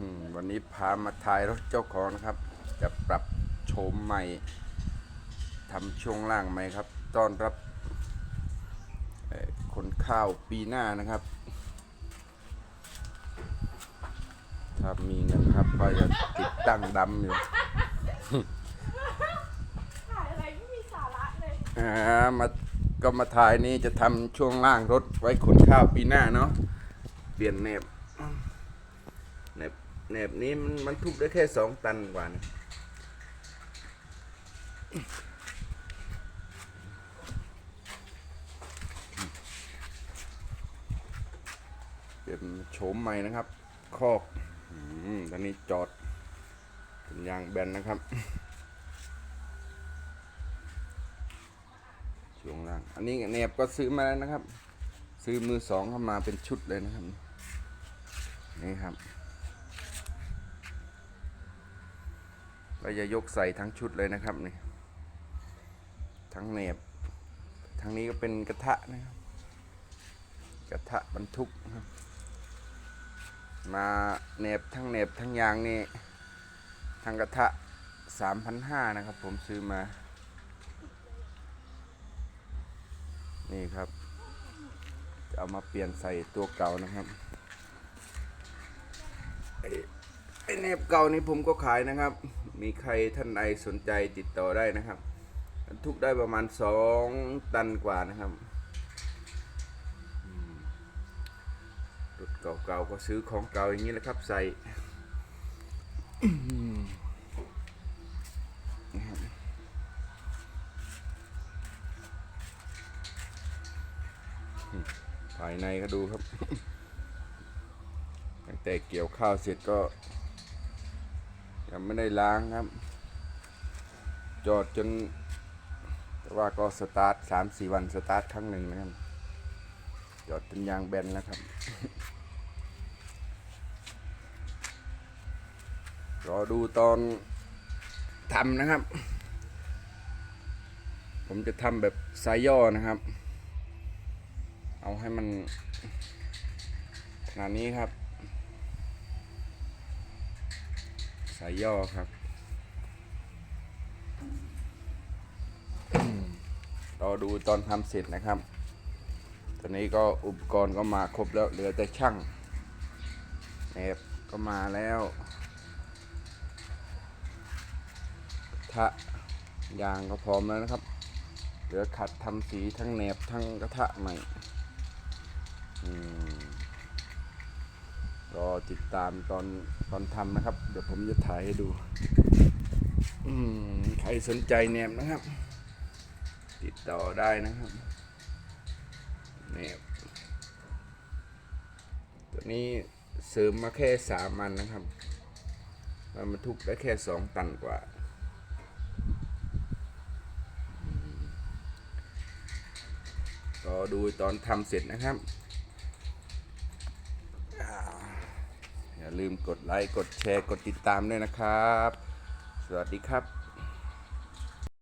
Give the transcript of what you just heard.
อืมวันนี้พามาถ่ายรถเจ้าของนะครับ จะปรับโฉมใหม่ทำช่วงล่างใหม่ครับ ต้อนรับเอ่อคนข้าวปีหน้านะครับ ถ้ามีเงินครับก็จะติดตั้งดำอยู่ถ่ายอะไรไม่มีสาระเลยอ่ามาก็มาถ่ายนี้จะทำช่วงล่างรถไว้ขนข้าวปีหน้าเนาะเปลี่ยนแหนบแหนบ แหนบนี้มันมันทุกได้แค่สองตันกว่านะเปลี่ยนโฉมใหม่นะครับ คอกอืมตอนนี้จอดเป็นยางแบนนะครับช่วงล่าง อันนี้เนบก็ซื้อมาแล้วนะครับ ซื้อมือสองเข้ามาเป็นชุดเลยนะครับ นี่ครับ ก็จะยกใส่ทั้งชุดเลยนะครับนี่ทั้งเนบทั้งนี้ก็เป็นกระทะนะครับ กระทะบรรทุกครับมาเนบทั้งเนบทั้งยางนี่ทั้งกระทะสามพันห้านะครับ ผมซื้อมา นี่ครับ จะเอามาเปลี่ยนใส่ตัวเก่านะครับไอ้ไอ้เนบเก่านี่ผมก็ขายนะครับ มีใครท่านใดสนใจติดต่อได้นะครับบรรทุกได้ประมาณสองตันกว่านะครับรถเก่าๆก็ซื้อของเก่าอย่างนี้แหละครับ ใส่ภายในก็ดูครับ ตั้งแต่เกี่ยวข้าวเสร็จก็ ยังไม่ได้ล้างครับ จอดจน แต่ว่าก็สตาร์ทสามสี่วันสตาร์ทครั้งหนึ่งนะครับ จอดจนยางแบนแล้วครับ รอดูตอนทำนะครับ ผมจะทำแบบไซส์ย่อนะครับ เอาให้มันขนาดนี้ครับ สายย่อครับรอดูตอนทำเสร็จนะครับ ตอนนี้ก็อุปกรณ์ก็มาครบแล้วเหลือแต่ช่างแอบก็มาแล้วกระทะยางก็พร้อมแล้วนะครับ เหลือขัดทำสีทั้งแหนบทั้งกระทะใหม่ ติดตามตอนตอนทำนะครับ เดี๋ยวผมจะถ่ายให้ดูใครสนใจแหนบนะครับ ติดต่อได้นะครับแหนบตัวนี้เสริมมาแค่สามอันนะครับมันบรรทุกได้แค่สองตันกว่าก็ดูตอนทำเสร็จนะครับ อย่าลืมกดไลค์ กดแชร์ กดติดตามด้วยนะครับ สวัสดีครับ